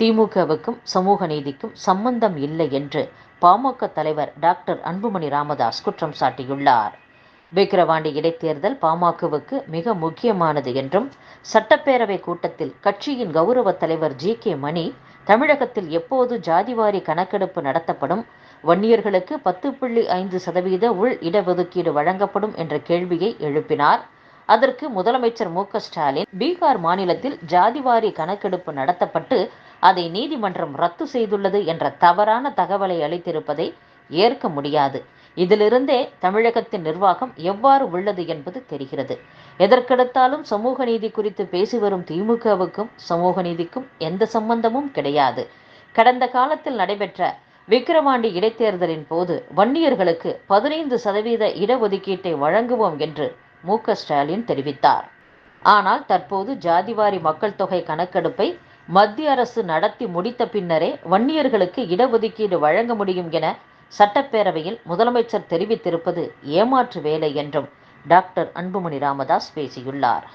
திமுகவுக்கும் சமூக நீதிக்கும் சம்பந்தம் இல்லை என்று பாமக தலைவர் டாக்டர் அன்புமணி ராமதாஸ் குற்றம் சாட்டியுள்ளார். விக்கிரவாண்டி இடைத்தேர்தல் பாமகவுக்கு மிக முக்கியமானது என்றும் சட்டப்பேரவை கூட்டத்தில் கட்சியின் கௌரவ தலைவர் ஜி. கே. மணி தமிழகத்தில் எப்போது ஜாதிவாரி கணக்கெடுப்பு நடத்தப்படும் வன்னியர்களுக்கு பத்து புள்ளி ஐந்து சதவீத உள் இடஒதுக்கீடு வழங்கப்படும் என்ற கேள்வியை எழுப்பினார். அதற்கு முதலமைச்சர் மு ஸ்டாலின் பீகார் மாநிலத்தில் ஜாதிவாரி கணக்கெடுப்பு நடத்தப்பட்டு அதை நீதிமன்றம் ரத்து செய்துள்ளது என்ற தவறான தகவலை அளித்திருப்பதை ஏற்க முடியாது. இதிலிருந்தே தமிழகத்தின் நிர்வாகம் எவ்வாறு உள்ளது என்பது தெரிகிறது. எதற்கெடுத்தாலும் சமூக நீதி குறித்து பேசி வரும் திமுகவுக்கும் சமூக நீதிக்கும் எந்த சம்பந்தமும் கிடையாது. கடந்த காலத்தில் நடைபெற்ற விக்கிரவாண்டி இடைத்தேர்தலின் போது வன்னியர்களுக்கு பதினைந்து சதவீத இடஒதுக்கீட்டை வழங்குவோம் என்று மு. ஸ்டாலின் தெரிவித்தார். ஆனால் தற்போது ஜாதிவாரி மக்கள் தொகை கணக்கெடுப்பை மத்திய அரசு நடத்தி முடித்த பின்னரே வன்னியர்களுக்கு இடஒதுக்கீடு வழங்க முடியும் என சட்டப்பேரவையில் முதலமைச்சர் தெரிவித்திருப்பது ஏமாற்று வேலை என்றும் டாக்டர் அன்புமணி ராமதாஸ் பேசியுள்ளார்.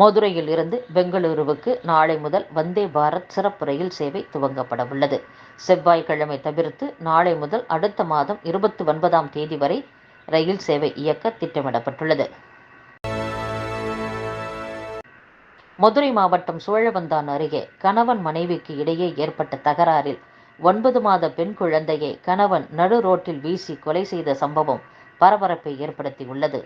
மதுரையில் இருந்து பெங்களூருவுக்கு நாளை முதல் வந்தே பாரத் சிறப்பு ரயில் சேவை துவங்கப்பட உள்ளது. செவ்வாய்க்கிழமை தவிர்த்து நாளை முதல் அடுத்த மாதம் இருபத்தி ஒன்பதாம் தேதி வரை ரயில் சேவை இயக்க திட்டமிடப்பட்டுள்ளது. மதுரை மாவட்டம் சோழவந்தான் அருகே கணவன் மனைவிக்கு இடையே ஏற்பட்ட தகராறில் ஒன்பது மாத பெண் குழந்தையை கணவன் நடு ரோட்டில் வீசி கொலை செய்த சம்பவம் பரபரப்பை ஏற்படுத்தியுள்ளது.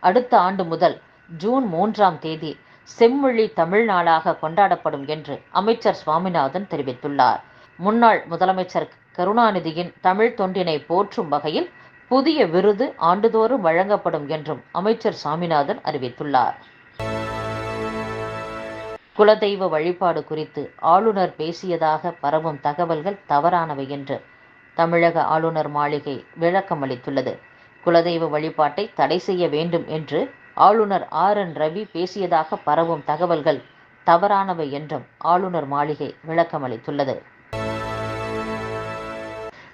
அடுத்த ஆண்டு முதல் ஜூன் மூன்றாம் தேதி செம்மொழி தமிழ் நாளாக கொண்டாடப்படும் என்று அமைச்சர் சுவாமிநாதன் தெரிவித்துள்ளார். முன்னாள் முதலமைச்சர் கருணாநிதியின் தமிழ் தொண்டினை போற்றும் வகையில் புதிய விருது ஆண்டுதோறும் வழங்கப்படும் என்றும் அமைச்சர் சாமிநாதன் அறிவித்துள்ளார். குலதெய்வ வழிபாடு குறித்து ஆளுநர் பேசியதாக பரவும் தகவல்கள் தவறானவை என்று தமிழக ஆளுநர் மாளிகை விளக்கம் அளித்துள்ளது குலதெய்வ வழிபாட்டை தடை செய்ய வேண்டும் என்று ஆளுநர் ஆர். என். ரவி பேசியதாக பரவும் தகவல்கள் தவறானவை என்றும் ஆளுநர் மாளிகை விளக்கமளித்துள்ளது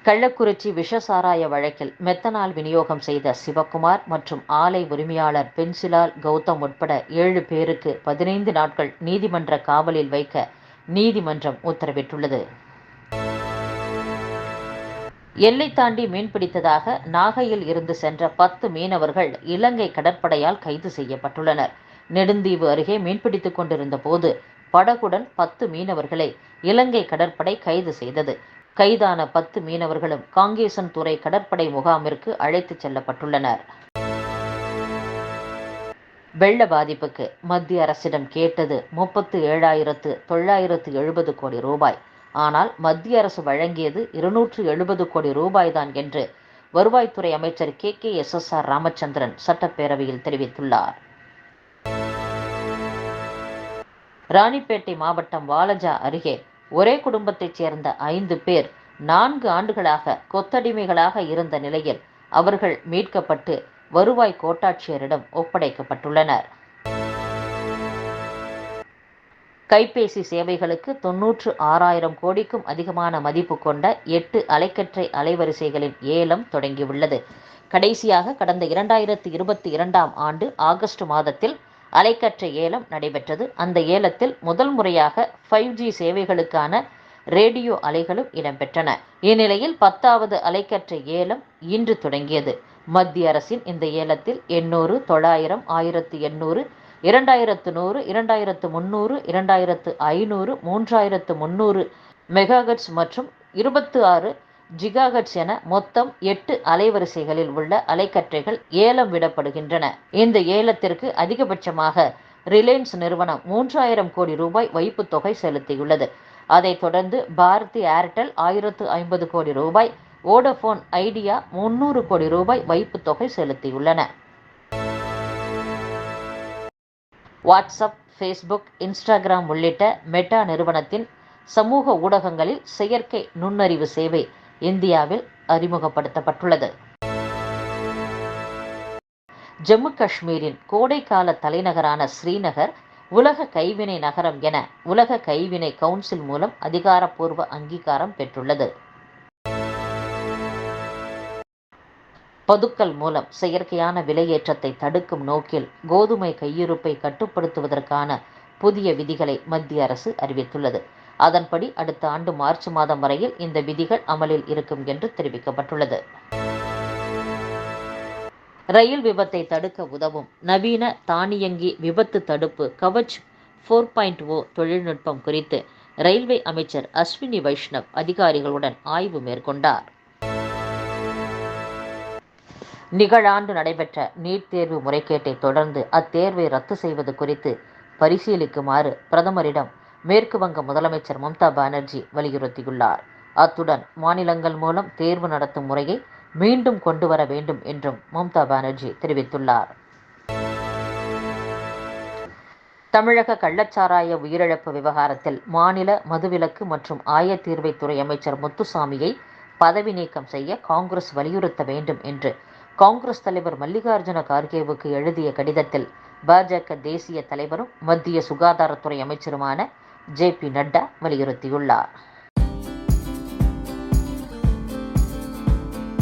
கள்ளக்குறிச்சி விஷசாராய வழக்கில் மெத்தனால் விநியோகம் செய்த சிவக்குமார் மற்றும் ஆலை உரிமையாளர் பென்சிலால் கௌதம் உட்பட ஏழு பேருக்கு பதினைந்து நாட்கள் நீதிமன்ற காவலில் வைக்க நீதிமன்றம் உத்தரவிட்டுள்ளது. எல்லை தாண்டி மீன்பிடித்ததாக நாகையில் இருந்து சென்ற பத்து மீனவர்கள் இலங்கை கடற்படையால் கைது செய்யப்பட்டுள்ளனர். நெடுந்தீவு அருகே மீன்பிடித்துக் கொண்டிருந்த போது படகுடன் பத்து மீனவர்களை இலங்கை கடற்படை கைது செய்தது. கைதான பத்து மீனவர்களும் காங்கேசன் துறை கடற்படை முகாமிற்கு அழைத்துச் செல்லப்பட்டுள்ளனர். வெள்ள பாதிப்புக்கு மத்திய அரசிடம் கேட்டது முப்பத்து ஏழாயிரத்து தொள்ளாயிரத்து எழுபது கோடி ரூபாய். ஆனால் மத்திய அரசு வழங்கியது இருநூற்று எழுபது கோடி ரூபாய்தான் என்று வருவாய்த்துறை அமைச்சர் K K S S R Ramachandran சட்டப்பேரவையில் தெரிவித்துள்ளார். ராணிப்பேட்டை மாவட்டம் வாலஜா அருகே ஒரே குடும்பத்தைச் சேர்ந்த ஐந்து பேர் நான்கு ஆண்டுகளாக கொத்தடிமைகளாக இருந்த நிலையில் அவர்கள் மீட்கப்பட்டு வருவாய் கோட்டாட்சியரிடம் ஒப்படைக்கப்பட்டுள்ளனர். கைபேசி சேவைகளுக்கு தொன்னூற்று ஆறாயிரம் கோடிக்கும் அதிகமான மதிப்பு கொண்ட எட்டு அலைக்கற்றை அலைவரிசைகளின் ஏலம் தொடங்கியுள்ளது. கடைசியாக கடந்த இரண்டாயிரத்தி இருபத்தி இரண்டாம் ஆண்டு ஆகஸ்ட் மாதத்தில் அலைக்கற்றை ஏலம் நடைபெற்றது. அந்த ஏலத்தில் முதல் முறையாக ஃபைவ் ஜி சேவைகளுக்கான ரேடியோ அலைகளும் இடம்பெற்றன. இந்நிலையில் பத்தாவது அலைக்கற்றை ஏலம் இன்று தொடங்கியது. மத்திய அரசின் இந்த ஏலத்தில் எண்ணூறு தொள்ளாயிரம் ஆயிரத்து எண்ணூறு இரண்டாயிரத்து நூறு இரண்டாயிரத்து முந்நூறு இரண்டாயிரத்து ஐநூறு மூன்றாயிரத்து முந்நூறு மெகாஹட்ஸ் மற்றும் இருபத்து ஆறு ஜிகாகட்ஸ் என மொத்தம் எட்டு அலைவரிசைகளில் உள்ள அலைக்கற்றைகள் ஏலம் விடப்படுகின்றன. இந்த ஏலத்திற்கு அதிகபட்சமாக ரிலையன்ஸ் நிறுவனம் மூன்றாயிரம் கோடி ரூபாய் வைப்பு தொகை செலுத்தியுள்ளது. அதைத் தொடர்ந்து பாரதி ஏர்டெல் ஆயிரத்து ஐம்பது கோடி ரூபாய் வோடஃபோன் ஐடியா முன்னூறு கோடி ரூபாய் வைப்பு தொகை செலுத்தியுள்ளன. வாட்ஸ்அப் ஃபேஸ்புக் இன்ஸ்டாகிராம் உள்ளிட்ட மெட்டா நிறுவனத்தின் சமூக ஊடகங்களில் செயற்கை நுண்ணறிவு சேவை இந்தியாவில் அறிமுகப்படுத்தப்பட்டுள்ளது. ஜம்மு காஷ்மீரின் கோடைக்கால தலைநகரான ஸ்ரீநகர் உலக கைவினை நகரம் என உலக கைவினை கவுன்சில் மூலம் அதிகாரப்பூர்வ அங்கீகாரம் பெற்றுள்ளது. பதுக்கல் மூலம் செயற்கையான விலையேற்றத்தை தடுக்கும் நோக்கில் கோதுமை கையிருப்பை கட்டுப்படுத்துவதற்கான புதிய விதிகளை மத்திய அரசு அறிவித்துள்ளது. அதன்படி அடுத்த ஆண்டு மார்ச் மாதம் வரையில் இந்த விதிகள் அமலில் இருக்கும் என்று தெரிவிக்கப்பட்டுள்ளது. ரயில் விபத்தை தடுக்க உதவும் நவீன தானியங்கி விபத்து தடுப்பு கவச் ஃபோர் பாயிண்ட் ஓ தொழில்நுட்பம் குறித்து ரயில்வே அமைச்சர் அஸ்வினி வைஷ்ணவ் அதிகாரிகளுடன் ஆய்வு மேற்கொண்டார். நிகழாண்டு நடைபெற்ற நீட் தேர்வு முறைகேட்டை தொடர்ந்து அத்தேர்வை ரத்து செய்வது குறித்து பரிசீலிக்குமாறு பிரதமரிடம் மேற்கு வங்க முதலமைச்சர் மம்தா பானர்ஜி வலியுறுத்தியுள்ளார். அத்துடன் மாநிலங்கள் மூலம் தேர்வு நடத்தும் முறையை மீண்டும் கொண்டு வர வேண்டும் என்றும் மம்தா பானர்ஜி தெரிவித்துள்ளார். தமிழக கள்ளச்சாராய உயிரிழப்பு விவகாரத்தில் மாநில மதுவிலக்கு மற்றும் ஆயத்தீர்வைத்துறை அமைச்சர் முத்துசாமியை பதவி நீக்கம் செய்ய காங்கிரஸ் வலியுறுத்த வேண்டும் என்று காங்கிரஸ் தலைவர் மல்லிகார்ஜுன கார்கேவுக்கு எழுதிய கடிதத்தில் பாஜக தேசிய தலைவரும் மத்திய சுகாதாரத்துறை அமைச்சருமான ஜே பி நட்டா வலியுறுத்தியுள்ளார்.